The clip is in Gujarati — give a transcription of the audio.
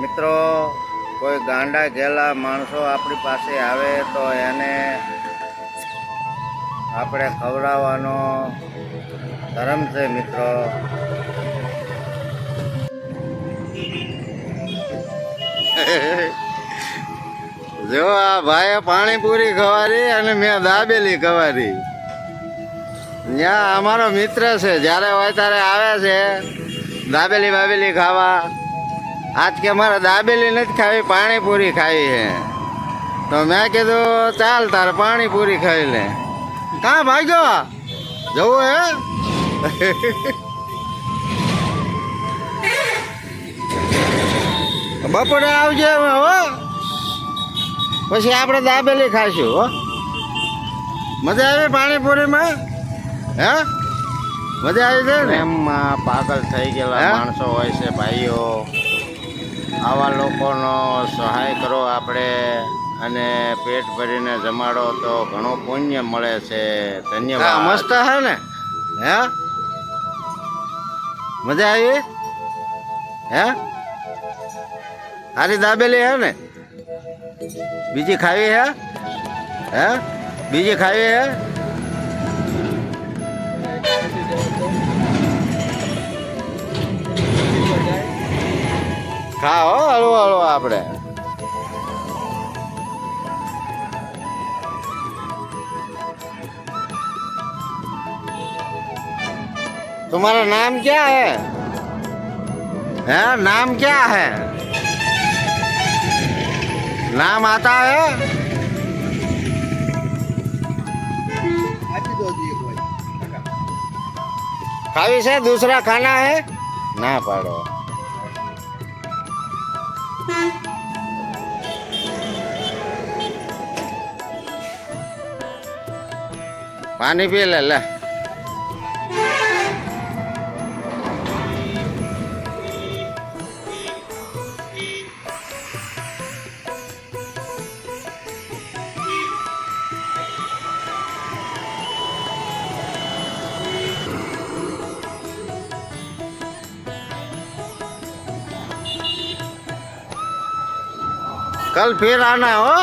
મિત્રો, કોઈ ગાંડા ગેલા માણસો આપણી પાસે આવે તો એને આપણે ખવડાવવાનો ધર્મ છે, મિત્રો. જો આ ભાઈએ પાણીપુરી ખવારી અને મેં દાબેલી ખવારી. ત્યાં અમારો મિત્ર છે, જ્યારે હોય ત્યારે આવે છે, દાબેલી બાબેલી ખાવા. આજ કે મારે દાબેલી નથી ખાવી પાણીપુરી ખાવી છે. તો મેં કીધું ચાલ તારે પાણીપુરી ખાઈ લે. કાં ભાગ્યો જવું હે? બપોરે આવજે હો. પછી આપણે દાબેલી ખાશું હો. મજા આવી પાણીપુરીમાં? હે? મજા આવી છે ને? એમ પાગલ થઈ ગયેલા માણસો હોય છે ભાઈઓ. આવા લોકોનો સહાય કરો આપણે અને પેટ ભરીને જમાડો તો ઘણું પુણ્ય મળે છે. ધન્યવાદ. મસ્ત હે ને? હે? મજા આવી? હે? હારી દાબેલી હે ને? બીજી ખાવી હે? હે? બીજી ખાવી હે? ખાઓ હળવો હળવો આપણે तुम्हारा नाम क्या है है नाम क्या है नाम आता है खावी से दूसरा खाना है ना पाड़ो पानी पी ले ले कल फिर आना हो